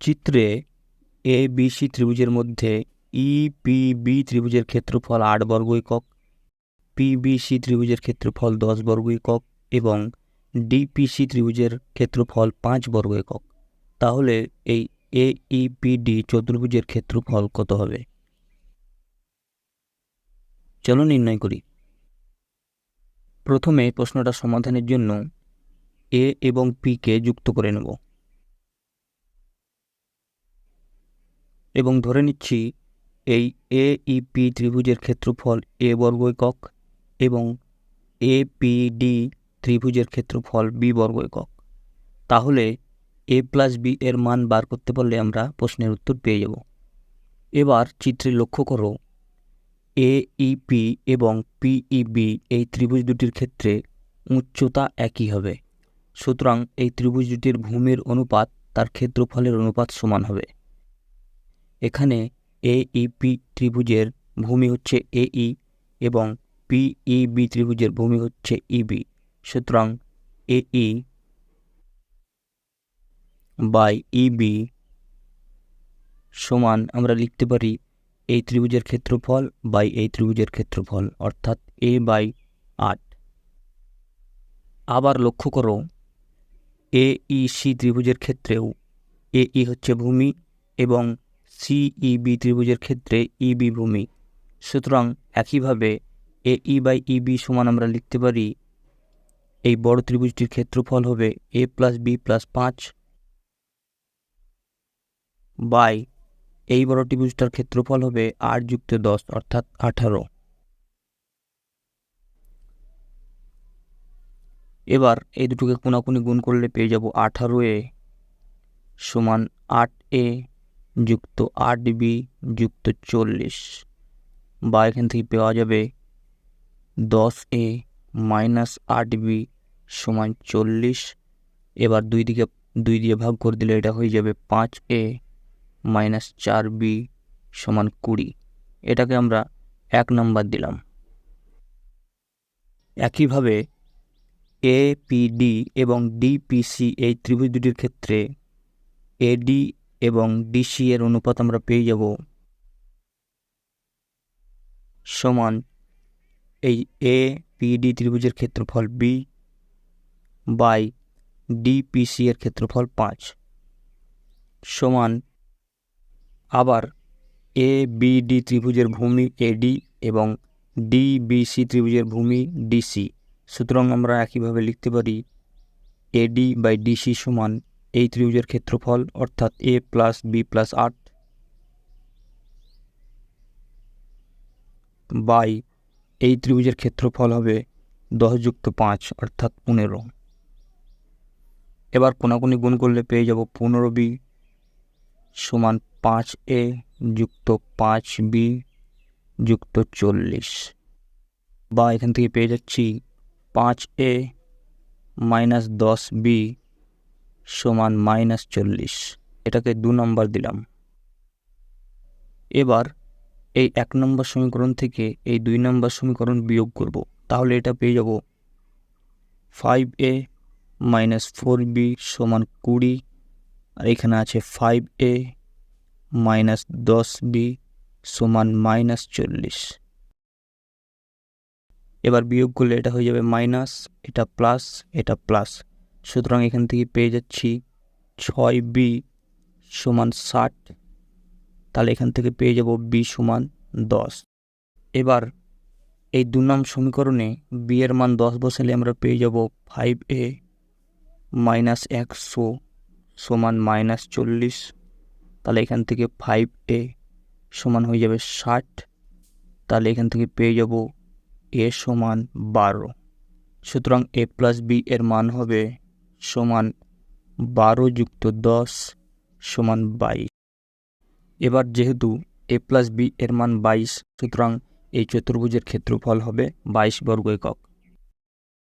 চিত্রে A B C ত্রিভুজের মধ্যে ই পি বি ত্রিভুজের ক্ষেত্রফল আট বর্গ একক পি বি সি ত্রিভুজের ক্ষেত্রফল দশ বর্গ একক এবং ডিপিসি ত্রিভুজের ক্ষেত্রফল পাঁচ বর্গ একক। তাহলে এই এ ই পি ডি চতুর্ভুজের ক্ষেত্রফল কত হবে? চলো নির্ণয় করি। প্রথমে প্রশ্নটা সমাধানের জন্য এ এবং পিকে যুক্ত করে নেব। এবং ধরে নিচ্ছি এই এ ইপি ত্রিভুজের ক্ষেত্রফল এ বর্গ একক এবং এ পি ডি ত্রিভুজের ক্ষেত্রফল বি বর্গ একক। তাহলে এ প্লাস বি এর মান বার করতে পারলে আমরা প্রশ্নের উত্তর পেয়ে যাব। এবার চিত্রে লক্ষ্য করো এ ই পি এবং পিই বি এই ত্রিভুজ দুটির ক্ষেত্রে উচ্চতা একই হবে। সুতরাং এই ত্রিভুজ দুটির ভূমির অনুপাত তার ক্ষেত্রফলের অনুপাত সমান হবে। এখানে এ ই পি ত্রিভুজের ভূমি হচ্ছে এ ই এবং পিই বি ত্রিভুজের ভূমি হচ্ছে ইবি সুতরাং এ ই বাই ইবি সমান আমরা লিখতে পারি এই ত্রিভুজের ক্ষেত্রফল বাই এই ত্রিভুজের ক্ষেত্রফল, অর্থাৎ এ বাই আট। আবার লক্ষ্য করো এ ই সি ত্রিভুজের ক্ষেত্রেও এ ই হচ্ছে ভূমি এবং সিইবি ত্রিভুজের ক্ষেত্রে ইবি ভূমি। সুতরাং একইভাবে এ ই বাই ইবি সমান আমরা লিখতে পারি, এই বড় ত্রিভুজটির ক্ষেত্রফল হবে এ প্লাস বি প্লাস পাঁচ বাই এই বড় ত্রিভুজটার ক্ষেত্রফল হবে আট যুক্ত দশ, অর্থাৎ আঠারো। এবার এই দুটোকে কোনাকুনি গুণ করলে পেয়ে যাব আঠারো এ সমান আট এ যুক্ত আট বি, যুক্ত চল্লিশ। বা এখান থেকে পাওয়া যাবে দশ এ মাইনাস আট বি সমান চল্লিশ। এবার দুই দিকে, দুই দিয়ে ভাগ করে দিলে এটা হয়ে যাবে পাঁচ এ মাইনাস চার বি সমান কুড়ি। এটাকে আমরা এক নম্বর দিলাম। একইভাবে এ পিডি এবং ডিপিসি এই ত্রিভুজ দুটির ক্ষেত্রে এডি এবং ডিসি এর অনুপাত আমরা পেয়ে যাব সমান এই এ পিডি ত্রিভুজের ক্ষেত্রফল বি বাই ডিপিসি এর ক্ষেত্রফল পাঁচ। সমান আবার এ বিডি ত্রিভুজের ভূমি এডি এবং ডিবিসি ত্রিভুজের ভূমি ডিসি সুতরাং আমরা একইভাবে লিখতে পারি এডি বাই ডিসি সমান এই ত্রিভুজের ক্ষেত্রফল অর্থাৎ এ প্লাস বি প্লাস আট বাই এই ত্রিভুজের ক্ষেত্রফল হবে দশ যুক্ত পাঁচ অর্থাৎ পনেরো। এবার কোনাকুনি গুণ করলে পেয়ে যাব পনেরো বি সমান পাঁচ এ যুক্ত পাঁচ বি যুক্ত চল্লিশ। বা এখান থেকে পেয়ে যাচ্ছি পাঁচ এ মাইনাস দশ বি সমান মাইনাস চল্লিশ। এটাকে দু নম্বর দিলাম। এবার এই এক নম্বর সমীকরণ থেকে এই দুই নম্বর সমীকরণ বিয়োগ করব। তাহলে এটা পেয়ে যাব five a minus four b সমান কুড়ি। আর এখানে আছে ফাইভ এ মাইনাস দশ বি সমান মাইনাস চল্লিশ। এবার বিয়োগ করলে এটা হয়ে যাবে মাইনাস এটা প্লাস এটা প্লাস সুতরাং এখান থেকে পেয়ে যাচ্ছি ছয় বি সমান ষাট। তাহলে এখান থেকে পেয়ে যাব বি সমান দশ। এবার এই দু নাম সমীকরণে বি এর মান দশ বসালে আমরা পেয়ে যাব ফাইভ এ মাইনাস একশো সমান মাইনাস চল্লিশ। তাহলে এখান থেকে ফাইভ এ সমান হয়ে যাবে ষাট। তাহলে এখান থেকে পেয়ে যাব এ সমান বারো। সুতরাং এ প্লাস বি এর মান হবে সমান বারো যুক্ত দশ সমান বাইশ। এবার যেহেতু এ প্লাস বি এর মান বাইশ, সুতরাং এই চতুর্ভুজের ক্ষেত্রফল হবে বাইশ বর্গ একক।